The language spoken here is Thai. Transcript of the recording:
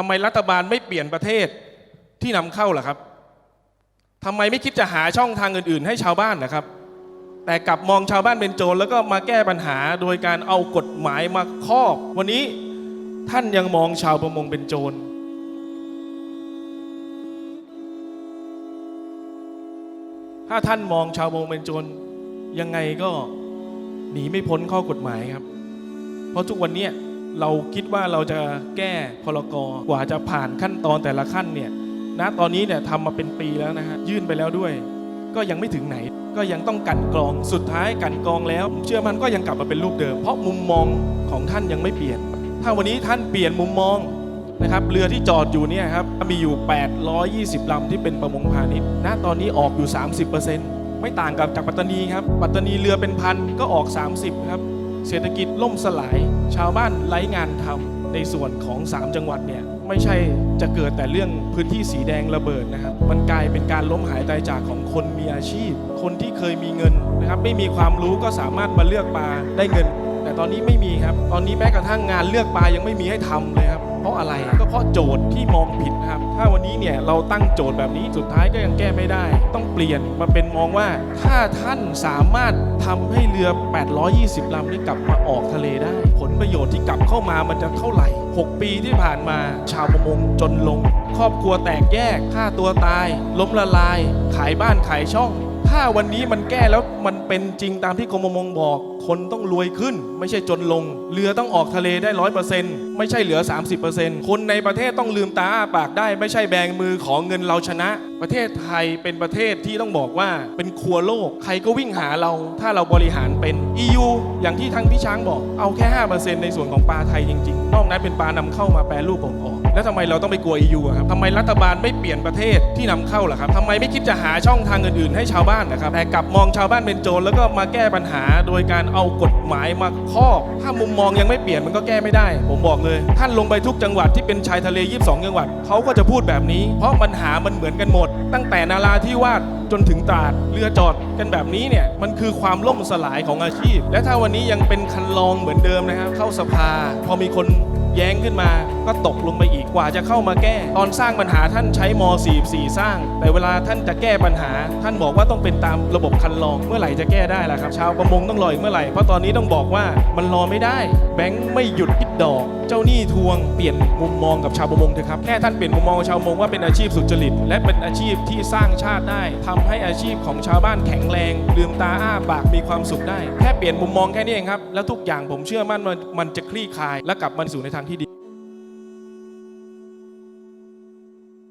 ทำไมรัฐบาลไม่เปลี่ยนประเทศที่นำเข้าล่ะครับทำไมไม่คิดจะหาช่องทางอื่น ๆ ให้ชาวบ้านนะครับ แต่กลับมองชาวบ้านเป็นโจรแล้วก็มาแก้ปัญหาโดยการเอากฎหมายมาครอบ วันนี้ท่านยังมองชาวประมงเป็นโจรถ้าท่านมองชาวประมงเป็นโจรยังไงก็หนีไม่พ้นข้อกฎหมายครับ เพราะทุกวันนี้ เราคิดว่าเราจะแก้พรกรกว่าจะผ่านขั้นตอนแต่ละขั้นเนี่ยณตอนนี้เนี่ยทำมาเป็นปีแล้วนะฮะยื่นไปแล้วด้วย ก็ยังไม่ถึงไหน ก็ยังต้องกันกรองสุดท้ายกันกรองแล้ว เชื่อมันก็ยังกลับมาเป็นรูปเดิม เพราะมุมมองของท่านยังไม่เปลี่ยน ถ้าวันนี้ท่านเปลี่ยนมุมมองนะครับเรือที่จอดอยู่เนี่ยครับมีอยู่ 820 ลำที่เป็นประมงพาณิชย์ณตอนนี้ออกอยู่ 30%ไม่ต่างกับจากปัตตานีครับปัตตานีเรือเป็นพันก็ออก 30ครับ เศรษฐกิจล่มสลาย ชาวบ้านไร้งานทำในส่วนของ 3 จังหวัดเนี่ยไม่ใช่จะเกิดแต่เรื่องพื้นที่สีแดงระเบิดนะครับ มันกลายเป็นการล้มหายตายจากของคนมีอาชีพ คนที่เคยมีเงินนะครับ ไม่มีความรู้ก็สามารถมาเลือกปลาได้เงิน ต่ตอนนี้ไม่มีครับ ตอนนี้แม้กระทั่งงานเลือกปลายังไม่มีให้ทำเลยครับ เพราะอะไรก็เพราะโจทย์ที่มองผิดนะครับ ถ้าวันนี้เนี่ยเราตั้งโจทย์แบบนี้สุดท้ายก็ยังแก้ไม่ได้ ต้องเปลี่ยนมาเป็นมองว่า ถ้าท่านสามารถทำให้เรือ 820ลำนี้กลับมาออกทะเลได้ ผลประโยชน์ที่กลับเข้ามามันจะเท่าไหร่ 6 ปีที่ผ่านมาชาวประมงจนลง ครอบครัวแตกแยกฆ่าตัวตาย ล้มละลาย ขายบ้านขายช่อง ถ้าวันนี้มันแก้แล้วมันเป็นจริงตามที่กรมประมงบอก คนต้องรวยขึ้น ไม่ใช่จนลง เรือต้องออกทะเลได้ร้อยเปอร์เซ็นต์ไม่ใช่เหลือ 30%คนในประเทศต้องลืมตาอ้าปากได้ ไม่ใช่แบงมือขอเงินเราชนะ ประเทศไทยเป็นประเทศที่ต้องบอกว่าเป็นครัวโลก ใครก็วิ่งหาเราถ้าเราบริหารเป็น EU อย่างที่ทางพี่ช้างบอกเอาแค่ 5%ในส่วนของปลาไทยจริงๆ นอกนั้นเป็นปลานำเข้ามาแปรรูปส่งออก แล้วทำไมเราต้องไปกลัว EU อะครับทำไมรัฐบาลไม่เปลี่ยนประเทศที่นำเข้าล่ะครับทำไมไม่คิดจะหาช่องทางอื่นๆ ให้ชาวบ้านนะครับแต่กลับมองชาวบ้านเป็นโจรแล้วก็มาแก้ปัญหา โดยการเอากฎหมายมาครอบ ถ้ามุมมองยังไม่เปลี่ยนมันก็แก้ไม่ได้ ผมบอกเลย ท่านลงไปทุกจังหวัดที่เป็นชายทะเล 22 จังหวัดเขาก็จะพูดแบบนี้ เพราะปัญหามันเหมือนกันหมดตั้งแต่นาราที่วาดจนถึงตราดเรือจอดกันแบบนี้เนี่ยมันคือความล่มสลายของอาชีพ และถ้าวันนี้ยังเป็นคันลองเหมือนเดิมนะครับเข้าสภา พอมีคน แย้งขึ้นมาก็ตกลงไปอีกกว่าจะเข้ามาแก้ ตอนสร้างปัญหาท่านใช้ม 44 สร้าง แต่เวลาท่านจะแก้ปัญหา ท่านบอกว่าต้องเป็นตามระบบคันลองเมื่อไหร่จะแก้ได้ล่ะครับชาวประมงต้องรออีกเมื่อไหร่เพราะตอนนี้ต้องบอกว่ามันรอไม่ได้ แบงค์ไม่หยุดคิดดอก เจ้าหนี้ทวงเปลี่ยนมุมมองกับชาวประมงเถอะครับแค่ท่านเปลี่ยนมุมมองชาวประมงว่าเป็นอาชีพสุจริต และเป็นอาชีพที่สร้างชาติได้ทำให้อาชีพของชาวบ้านแข็งแรงลืมตาอ้าปากมีความสุขได้แค่เปลี่ยนมุมมองแค่นี้เองครับแล้วทุกอย่างผมเชื่อมั่นว่ามันจะคลี่คลาย และกลับมาสู่ในทาง